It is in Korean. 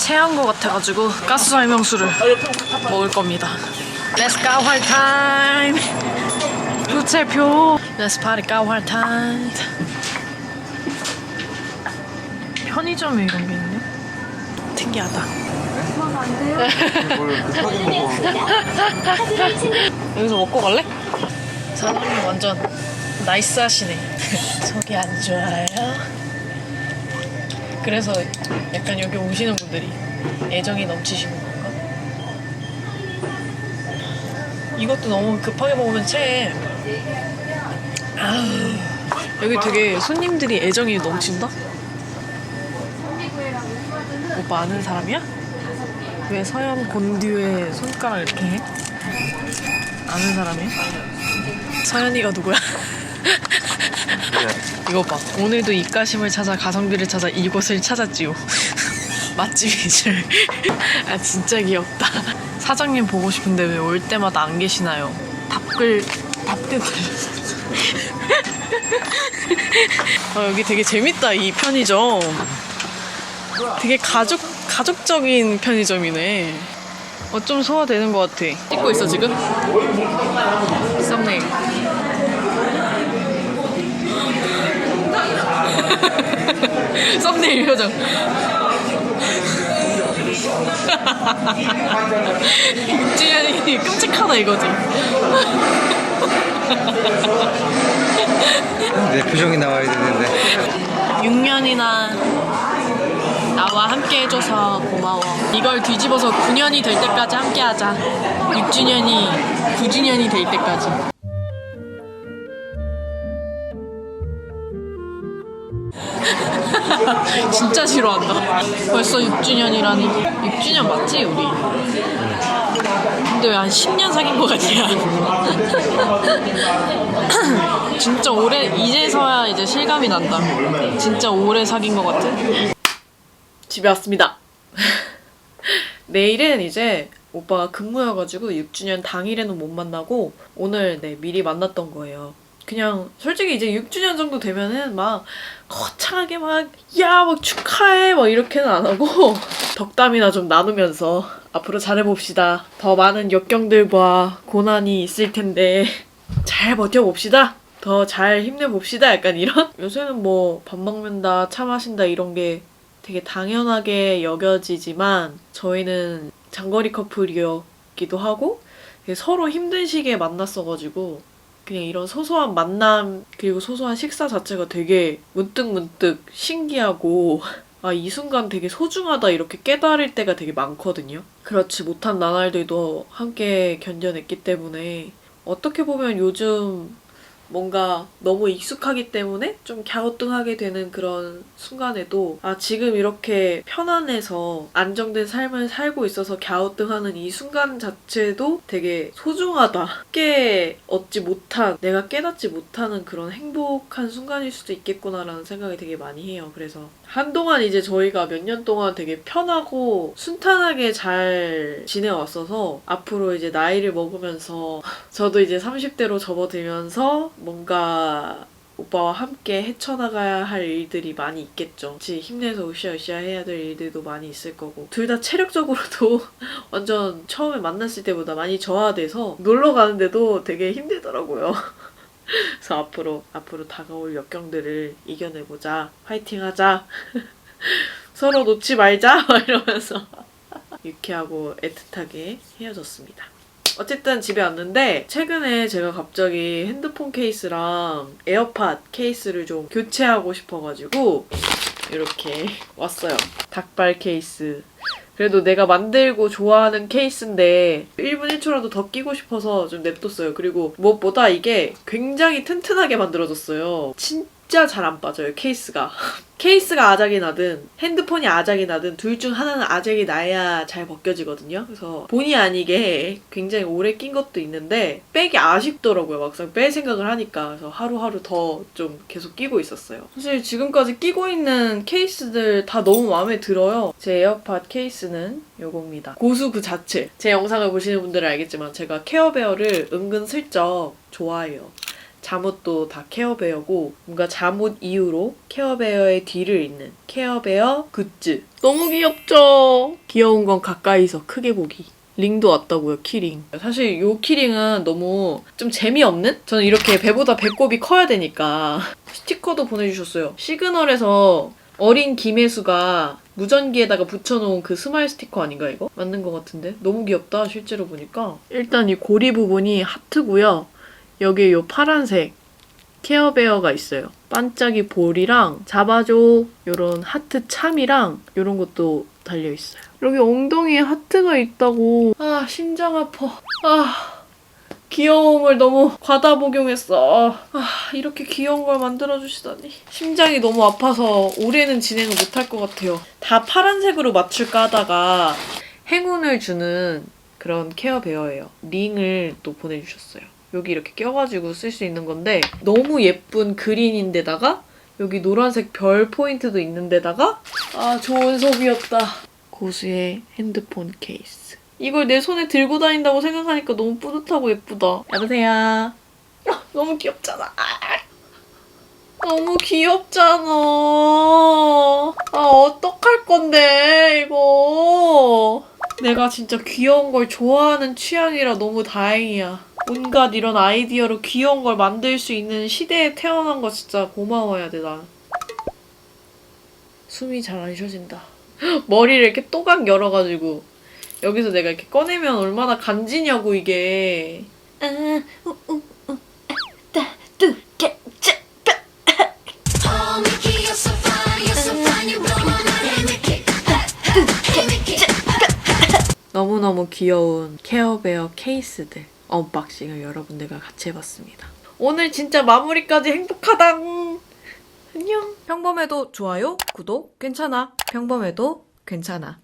체한 거 같아가지고 가스 설명수를 먹을 겁니다. Let's go 활 타임. 부채표. Let's party go 활 타임. 편의점에 이런 게 있네. 특이하다. 여기서 먹고 갈래? 사장님 완전 나이스 하시네. 속이 안 좋아요. 그래서 약간 여기 오시는 분들이 애정이 넘치시는 건가? 이것도 너무 급하게 먹으면 체해. 아우, 여기 되게 손님들이 애정이 넘친다? 오빠 아는 사람이야? 왜 서현 곤듀의 손가락 이렇게 해? 아는 사람이야? 서현이가 누구야? 이거 봐. 오늘도 입가심을 찾아 가성비를 찾아 이곳을 찾았지요. 맛집이줄. 아 진짜 귀엽다. 사장님 보고 싶은데 왜 올 때마다 안 계시나요? 답글 답글. 아 여기 되게 재밌다 이 편의점. 되게 가족 가족적인 편의점이네. 어좀 소화되는 것 같아. 찍고 있어 지금? 썸네일. 썸네일 표정. 육주연이 끔찍하다 이거지. 내 표정이 나와야 되는데 6년이나 나와 함께 해줘서 고마워. 이걸 뒤집어서 9년이 될 때까지 함께 하자. 6주년이 9주년이 될 때까지. 진짜 싫어한다. 벌써 6주년이라니. 6주년 맞지, 우리? 근데 왜 한 10년 사귄 거 같냐? 진짜 오래, 이제서야 이제 실감이 난다. 진짜 오래 사귄 거 같아. 집에 왔습니다. 내일은 이제 오빠가 근무여가지고 6주년 당일에는 못 만나고 오늘 네 미리 만났던 거예요. 그냥 솔직히 이제 6주년 정도 되면은 막 거창하게 막 야 막 축하해 막 이렇게는 안 하고 덕담이나 좀 나누면서 앞으로 잘해봅시다. 더 많은 역경들과 고난이 있을 텐데 잘 버텨봅시다. 더 잘 힘내봅시다. 약간 이런 요새는 뭐 밥 먹는다 차 마신다 이런 게 되게 당연하게 여겨지지만 저희는 장거리 커플이었기도 하고 서로 힘든 시기에 만났어가지고 그냥 이런 소소한 만남 그리고 소소한 식사 자체가 되게 문득문득 신기하고 아 이 순간 되게 소중하다 이렇게 깨달을 때가 되게 많거든요. 그렇지 못한 나날들도 함께 견뎌냈기 때문에 어떻게 보면 요즘 뭔가 너무 익숙하기 때문에 좀 갸우뚱하게 되는 그런 순간에도 아 지금 이렇게 편안해서 안정된 삶을 살고 있어서 갸우뚱하는 이 순간 자체도 되게 소중하다. 깨 얻지 못한 내가 깨닫지 못하는 그런 행복한 순간일 수도 있겠구나라는 생각이 되게 많이 해요. 그래서 한동안 이제 저희가 몇 년 동안 되게 편하고 순탄하게 잘 지내왔어서 앞으로 이제 나이를 먹으면서 저도 이제 30대로 접어들면서 뭔가 오빠와 함께 헤쳐나가야 할 일들이 많이 있겠죠. 같이 힘내서 으쌰으쌰 해야 될 일들도 많이 있을 거고. 둘 다 체력적으로도 완전 처음에 만났을 때보다 많이 저하돼서 놀러 가는데도 되게 힘들더라고요. 그래서 앞으로, 앞으로 다가올 역경들을 이겨내보자. 화이팅 하자. 서로 놓지 말자. 막 이러면서 유쾌하고 애틋하게 헤어졌습니다. 어쨌든 집에 왔는데 최근에 제가 갑자기 핸드폰 케이스랑 에어팟 케이스를 좀 교체하고 싶어가지고 이렇게 왔어요. 닭발 케이스. 그래도 내가 만들고 좋아하는 케이스인데 1분 1초라도 더 끼고 싶어서 좀 냅뒀어요. 그리고 무엇보다 이게 굉장히 튼튼하게 만들어졌어요. 진짜 잘 안 빠져요, 케이스가. 케이스가 아작이 나든 핸드폰이 아작이 나든 둘 중 하나는 아작이 나야 잘 벗겨지거든요. 그래서 본의 아니게 굉장히 오래 낀 것도 있는데 빼기 아쉽더라고요. 막상 뺄 생각을 하니까. 그래서 하루하루 더 좀 계속 끼고 있었어요. 사실 지금까지 끼고 있는 케이스들 다 너무 마음에 들어요. 제 에어팟 케이스는 요겁니다. 고수 그 자체. 제 영상을 보시는 분들은 알겠지만 제가 케어베어를 은근 슬쩍 좋아해요. 잠옷도 다 케어베어고 뭔가 잠옷 이후로 케어베어의 뒤를 잇는 케어베어 굿즈. 너무 귀엽죠? 귀여운 건 가까이서 크게 보기. 링도 왔다고요, 키링. 사실 요 키링은 너무 좀 재미없는? 저는 이렇게 배보다 배꼽이 커야 되니까 스티커도 보내주셨어요. 시그널에서 어린 김혜수가 무전기에다가 붙여놓은 그 스마일 스티커 아닌가 이거? 맞는 것 같은데? 너무 귀엽다 실제로 보니까. 일단 이 고리 부분이 하트고요. 여기에 요 파란색 케어베어가 있어요. 반짝이 볼이랑 잡아줘 요런 하트 참이랑 요런 것도 달려 있어요. 여기 엉덩이에 하트가 있다고. 아 심장 아파. 아 귀여움을 너무 과다 복용했어. 아 이렇게 귀여운 걸 만들어 주시다니. 심장이 너무 아파서 올해는 진행을 못할 것 같아요. 다 파란색으로 맞출까 하다가 행운을 주는 그런 케어 베어예요. 링을 또 보내주셨어요. 여기 이렇게 껴가지고 쓸 수 있는 건데 너무 예쁜 그린인데다가 여기 노란색 별 포인트도 있는데다가 아 좋은 소비였다. 고수의 핸드폰 케이스. 이걸 내 손에 들고 다닌다고 생각하니까 너무 뿌듯하고 예쁘다. 여보세요. 아, 너무 귀엽잖아. 아, 너무 귀엽잖아. 아 어떡할 건데 이거. 내가 진짜 귀여운 걸 좋아하는 취향이라 너무 다행이야. 온갖 이런 아이디어로 귀여운 걸 만들 수 있는 시대에 태어난 거 진짜 고마워야 돼, 난. 숨이 잘 안 쉬어진다. 머리를 이렇게 또각 열어가지고 여기서 내가 이렇게 꺼내면 얼마나 간지냐고 이게. 아, 우, 우, 너무너무 귀여운 케어베어 케이스들 언박싱을 여러분들과 같이 해봤습니다. 오늘 진짜 마무리까지 행복하다. 안녕. 평범해도 좋아요, 구독, 괜찮아. 평범해도 괜찮아.